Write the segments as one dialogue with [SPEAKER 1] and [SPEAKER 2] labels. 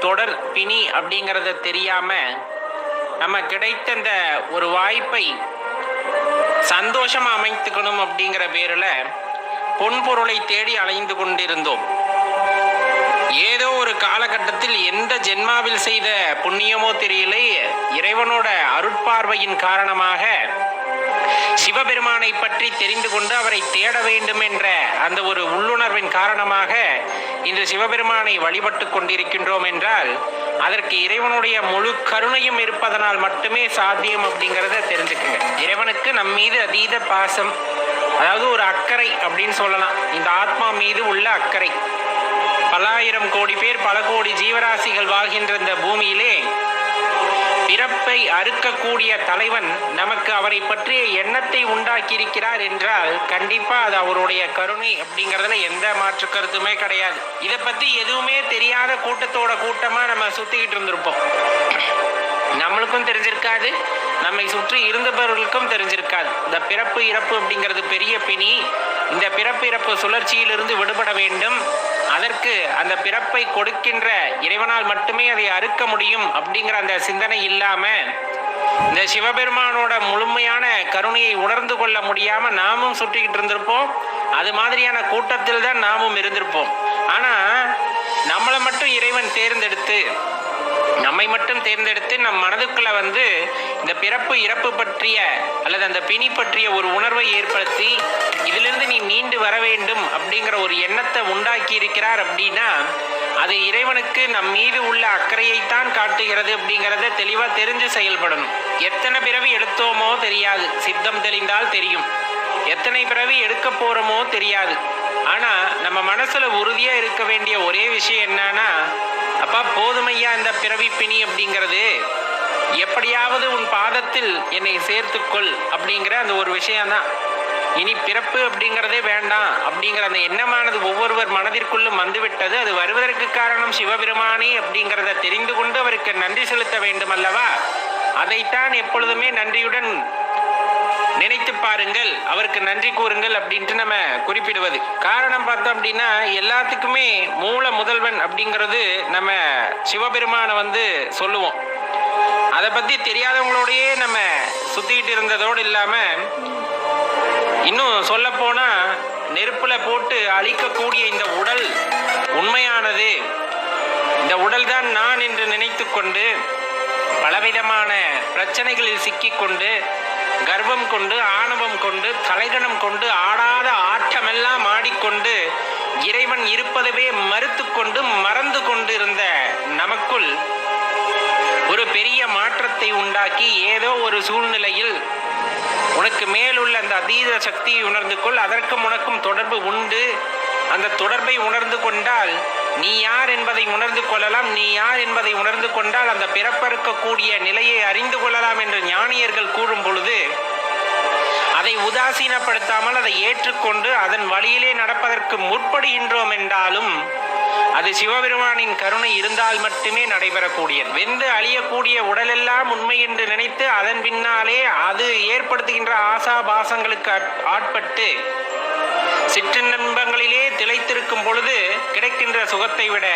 [SPEAKER 1] தொடர் பிணி அப்படிங்கிறத தெரியாம நம்ம கிடைத்த இந்த ஒரு வாய்ப்பை சந்தோஷமா அமைத்துக்கணும் அப்படிங்கிற பேரில் பொன்பொருளை தேடி அலைந்து கொண்டிருந்தோம். ஏதோ ஒரு காலகட்டத்தில் எந்த ஜென்மாவில் செய்த புண்ணியமோ தெரியலை இறைவனோட அருட்பார்வையின் காரணமாக சிவபெருமானை பற்றி தெரிந்து கொண்டு அவரை தேட வேண்டும் என்ற அந்த ஒரு உள்ளுணர்வின் காரணமாக இன்று சிவபெருமானை வழிபட்டு கொண்டிருக்கின்றோம் என்றால் அதற்கு இறைவனுடைய முழு கருணையும் இருப்பதனால் மட்டுமே சாத்தியம் அப்படிங்கிறத தெரிஞ்சுக்கங்க. இறைவனுக்கு நம் மீது அதீத பாசம் அதாவது ஒரு அக்கறை அப்படின்னு சொல்லலாம். இந்த ஆத்மா மீது உள்ள அக்கறை. பல்லாயிரம் கோடி பேர் பல கோடி ஜீவராசிகள் வாழ்கின்ற இந்த பூமியிலே மதத்தை அறுக்கக்கூடிய தலைவன் நமக்கு அவரை பற்றிய எண்ணத்தை உண்டாக்கி இருக்கிறார் என்றால் கண்டிப்பா அது அவருடைய கருணை அப்படிங்கறதுல எந்த மாற்று கருத்துமே கிடையாது. இதை பத்தி எதுவுமே தெரியாத கூட்டத்தோட கூட்டமா நம்ம சுத்திக்கிட்டு இருந்திருப்போம். நம்மளுக்கும் தெரிஞ்சிருக்காது. நம்மை சுற்றி இருந்தவர்களுக்கும் தெரிஞ்சிருக்காது. இந்த பிறப்பு இறப்பு அப்படிங்கிறது பெரிய பிணி. இந்த பிறப்பு இறப்பு சுழற்சியிலிருந்து விடுபட வேண்டும். அதற்கு அந்த பிறப்பை கொடுக்கின்ற இறைவனால் மட்டுமே அதை அறுக்க முடியும் அப்படிங்கிற அந்த சிந்தனை இல்லாம இந்த சிவபெருமானோட முழுமையான கருணையை உணர்ந்து கொள்ள முடியாம நாமும் சுற்றிக்கிட்டு இருந்திருப்போம். அது மாதிரியான கூட்டத்தில் தான் நாமும் இருந்திருப்போம். ஆனா நம்மளை மட்டும் இறைவன் தேர்ந்தெடுத்து நம்மை மட்டும் தேர்ந்தெடுத்து நம் மனதுக்குள்ள வந்து இந்த பிறப்பு இறப்பு பற்றிய அல்லது அந்த பிணி பற்றிய ஒரு உணர்வை ஏற்படுத்தி இதிலிருந்து நீ மீண்டு வர வேண்டும் அப்படிங்கிற ஒரு எண்ணத்தை உண்டாக்கி இருக்கிறார் அப்படின்னா அது இறைவனுக்கு நம் மீது உள்ள அக்கறையைத்தான் காட்டுகிறது அப்படிங்கிறத தெளிவாக தெரிஞ்சு செயல்படணும். எத்தனை பிறவி எடுத்தோமோ தெரியாது. சித்தம் தெளிந்தால் தெரியும். எத்தனை பிறவி எடுக்க போகிறோமோ தெரியாது. ஆனால் நம்ம மனசில் உறுதியாக இருக்க வேண்டிய ஒரே விஷயம் என்னன்னா அப்பா போதுமையா இந்த பிறவி பிணி அப்படிங்கிறது. எப்படியாவது உன் பாதத்தில் என்னை சேர்த்துக்கொள் அப்படிங்கிற அந்த ஒரு விஷயம்தான். இனி பிறப்பு அப்படிங்கிறதே வேண்டாம் அப்படிங்கிற அந்த எண்ணமானது ஒவ்வொருவர் மனதிற்குள்ளும் வந்துவிட்டது. அது வருவதற்கு காரணம் சிவபெருமானே அப்படிங்கிறத தெரிந்து கொண்டு அவருக்கு நன்றி செலுத்த வேண்டும் அல்லவா அதைத்தான் எப்பொழுதுமே நன்றியுடன் நினைத்து பாருங்கள் அவருக்கு நன்றி கூறுங்கள் அப்படின்ட்டு நம்ம குறிப்பிடுவது. காரணம் பார்த்தோம் அப்படின்னா எல்லாத்துக்குமே மூல முதல்வன் அப்படிங்கிறது நம்ம சிவபெருமானை வந்து சொல்லுவோம். அதை பத்தி தெரியாதவங்களோடயே நம்ம சுத்திக்கிட்டு இருந்ததோடு இல்லாம இன்னும் சொல்ல போனா நெருப்புல போட்டு அழிக்கக்கூடிய இந்த உடல் உண்மையானது இந்த உடல் தான் நான் என்று நினைத்து கொண்டு பலவிதமான பிரச்சனைகளில் சிக்கிக்கொண்டு கர்வம் கொண்டு ஆணவம் கொண்டு தலைகணம் கொண்டு ஆடாத ஆட்டமெல்லாம் ஆடிக்கொண்டு இறைவன் இருப்பதவே மறுத்து கொண்டு மறந்து கொண்டு இருந்த நமக்குள் ஒரு பெரிய மாற்றத்தை உண்டாக்கி ஏதோ ஒரு சூழ்நிலையில் உனக்கு மேலுள்ள அந்த அதீத சக்தியை உணர்ந்து கொள். அதற்கும் உனக்கும் தொடர்பு உண்டு. அந்த தொடர்பை உணர்ந்து கொண்டால் நீ யார் என்பதை உணர்ந்து கொள்ளலாம். நீ யார் என்பதை உணர்ந்து கொண்டால் அந்த பிறப்பறுக்கக்கூடிய நிலையை அறிந்து கொள்ளலாம் என்று ஞானியர்கள் கூறும் பொழுது அதை உதாசீனப்படுத்தாமல் அதை ஏற்றுக்கொண்டு அதன் வழியிலே நடப்பதற்கு முற்படுகின்றோம் என்றாலும் அது சிவபெருமானின் கருணை இருந்தால் மட்டுமே நடைபெறக்கூடியது. வெந்து அழியக்கூடிய உடலெல்லாம் உண்மை என்று நினைத்து அதன் பின்னாலே அது ஏற்படுத்துகின்ற ஆசாபாசங்களுக்கு ஆட்- ஆட்பட்டு சிற்றின்பங்களிலே திளைத்திருக்கும் பொழுது கிடைக்கின்ற சுகத்தை விட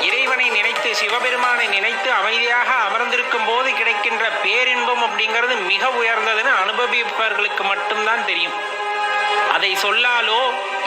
[SPEAKER 1] இறைவனை நினைத்து சிவபெருமானை நினைத்து அமைதியாக அமர்ந்திருக்கும் போது கிடைக்கின்ற பேரின்பம் அப்படிங்கிறது மிக உயர்ந்ததுன்னு அனுபவிப்பவர்களுக்கு மட்டும்தான் தெரியும். அதை சொல்லாலோ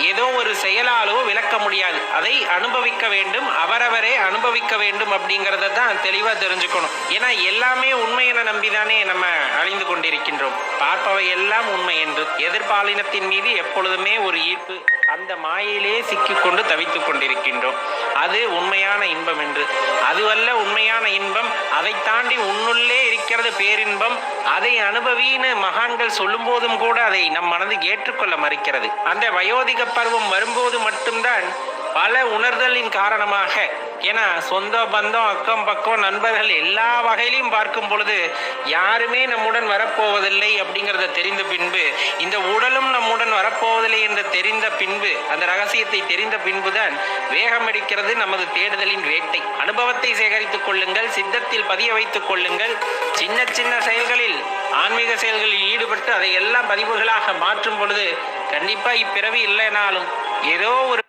[SPEAKER 1] ஏதோ ஒரு செயலாலோ விளக்க முடியாது. அதை அனுபவிக்க வேண்டும் அவரவரே அனுபவிக்க வேண்டும் அப்படிங்கிறத தான் தெளிவாக தெரிஞ்சுக்கணும். ஏன்னா எல்லாமே உண்மை என நம்பிதானே நம்ம அழிந்து கொண்டிருக்கின்றோம். பார்ப்பவை எல்லாம் உண்மை என்று எதிர்பாலினத்தின் மீது எப்பொழுதுமே ஒரு ஈர்ப்பு அந்த மாயிலே சிக்கிக்கொண்டு தவித்துக் கொண்டிருக்கின்றோம். அது உண்மையான இன்பம் என்று. அதுவல்ல உண்மையான இன்பம் அதை தாண்டி உன்னுள்ளே இருக்கிறது பேரின்பம். அதை அனுபவின்னு மகான்கள் சொல்லும் போதும் கூட அதை நம் மனது ஏற்றுக்கொள்ள மறுக்கிறது. அந்த வயோதிக பருவம் வரும்போது மட்டும்தான் பல உணர்தலின் காரணமாக ஏன்னா சொந்த பந்தம் அக்கம் பக்கம் நண்பர்கள் எல்லா வகையிலையும் பார்க்கும் பொழுது யாருமே நம்முடன் வரப்போவதில்லை அப்படிங்கிறத தெரிந்த பின்பு இந்த உடலும் நம்முடன் வரப்போவதில்லை என்று தெரிந்த பின்பு அந்த ரகசியத்தை தெரிந்த பின்புதான் வேகம் அடிக்கிறது நமது தேடுதலின் வேட்டை. அனுபவத்தை சேகரித்துக் கொள்ளுங்கள் சித்தத்தில் பதிய வைத்துக் கொள்ளுங்கள். சின்ன சின்ன செயல்களில் ஆன்மீக செயல்களில் ஈடுபட்டு அதை எல்லாம் பதிவுகளாக மாற்றும் பொழுது கண்டிப்பா இப்பிறவி இல்லைனாலும் ஏதோ ஒரு